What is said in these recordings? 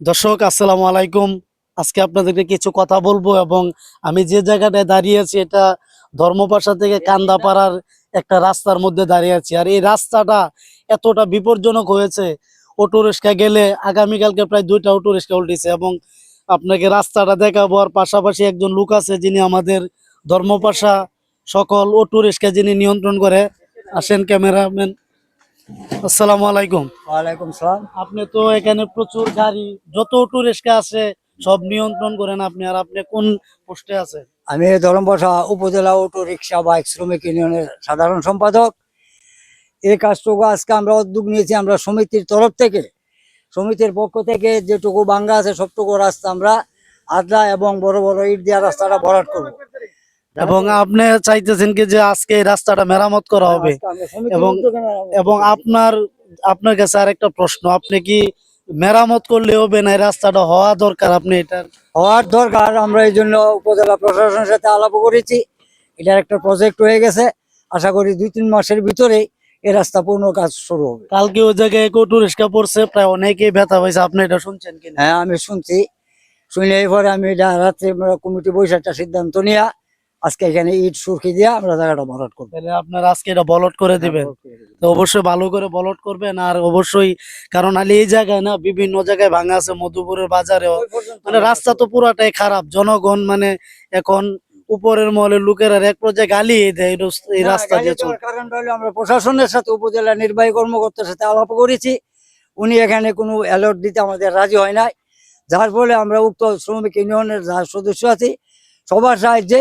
দর্শক, আসসালামু আলাইকুম। আজকে আপনাদেরকে কিছু কথা বলব এবং আমি যে জায়গাটায় দাঁড়িয়ে আছি, এটা ধর্মপাশা থেকে কান্দাপাড়ার একটা রাস্তার মধ্যে দাঁড়িয়ে আছি। আর এই রাস্তাটা এতটা বিপজ্জনক হয়েছে, অটো রিক্সা গেলে আগামীকালকে প্রায় দুইটা অটো রিক্সা উল্টেছে এবং আপনাকে রাস্তাটা দেখাবো। আর পাশাপাশি একজন লোক আছে যিনি আমাদের ধর্মপাশা সকল অটো রিক্সা যিনি নিয়ন্ত্রণ করে, আসেন ক্যামেরাম্যান। আসসালামু আলাইকুম। ওয়ালাইকুম সালাম। আপনি তো এখানে প্রচুর গাড়ি যত অটো রিক্সা আছে সব নিয়ন্ত্রণ করেন আপনি আর আপনি কোন পোস্টে আছেন? আমি ধরমবাসা উপজেলা অটো রিক্সা বাইক শ্রমিক ইউনিয়নের সাধারণ সম্পাদক। এই কাজটুকু আজকে আমরা উদ্যোগ নিয়েছি আমরা সমিতির তরফ থেকে। সমিতির পক্ষ থেকে যেটুকু বাঙ্গা আছে সবটুকু রাস্তা আমরা আদলা এবং বড় বড় ইট দিয়া রাস্তাটা ভরাট করব। এবং আপনি চাইতেছেন কি যে আজকে এই রাস্তাটা মেরামত করা হবে? এবং- এবং আপনার আপনার কাছে আর একটা প্রশ্ন আপনি কি মেরামত করলে হবে না এই রাস্তাটা হওয়া দরকার আপনি এটার? হওয়ার দরকার আমরা এই জন্য উপজেলা প্রশাসনের সাথে আলাপ করেছি। এটার একটা প্রজেক্ট হয়ে গেছে। আশা করি দুই তিন মাসের ভিতরেই এই রাস্তা পূর্ণ কাজ শুরু হবে। কালকে ওই জায়গায় এক অটো রিক্সা পড়ছে প্রায় অনেকেই ব্যথা পাইছে। আপনি এটা শুনছেন কিনা? হ্যাঁ আমি শুনছি। শুনলে এরপরে আমি এটা রাত্রে আমরা কমিটি একটা সিদ্ধান্ত নিয়ে আজকে এখানে ইট সুরকি দিয়ে আমরা জায়গাটা ভরাট করব। তাহলে আপনার আজকে এটা বলট করে দিবেন। তো অবশ্যই ভালো করে বলট করবেন আর অবশ্যই কারণ আলি এই জায়গায় না বিভিন্ন জায়গায় ভাঙা আছে মধুপুরের বাজারেও। মানে রাস্তা তো পুরাটাই খারাপ। জনগণ মানে এখন উপরের মহলের লোকেরা এক পর্যায়ে গালি দেয় এই রাস্তা দিয়ে হলো আমরা প্রশাসনের সাথে উপজেলা নির্বাহী কর্মকর্তার সাথে আলাপ করেছি। উনি এখানে কোনো অ্যালার্ট দিতে আমাদের রাজি হয় নাই। যার ফলে আমরা উক্ত শ্রমিক ইউনিয়নের যারা সদস্য আছি সবার সাহায্যে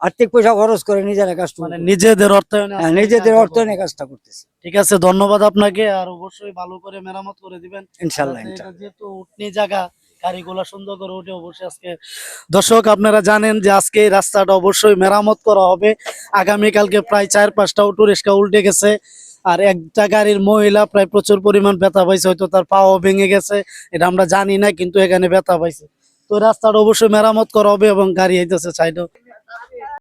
আর্থিক পয়সা খরচ করে নিজেরা কাজটা মানে নিজেদের অর্থায়নে হ্যাঁ, নিজেদের অর্থনে কাজটা করতেছি। ঠিক আছে ধন্যবাদ আপনাকে আর অবশ্যই ভালো করে মেরামত করে দিবেন। ইনশাল্লাহ যেহেতু উঠনি জায়গা গাড়িগুলো সুন্দর করে উঠে অবশ্যই আজকে দর্শক আপনারা জানেন যে আজকে এই রাস্তাটা অবশ্যই মেরামত করা হবে। আগামীকালকে প্রায় চার পাঁচটা অটো রিক্সা উল্টে গেছে। আর একটা গাড়ির মহিলা প্রায় প্রচুর পরিমাণ ব্যথা পাইছে হয়তো তার পাও ভেঙে গেছে। এটা আমরা জানি না কিন্তু এখানে ব্যথা পাইছে। তো রাস্তাটা অবশ্যই মেরামত করা হবে এবং গাড়ি আইতেছে সাইডও।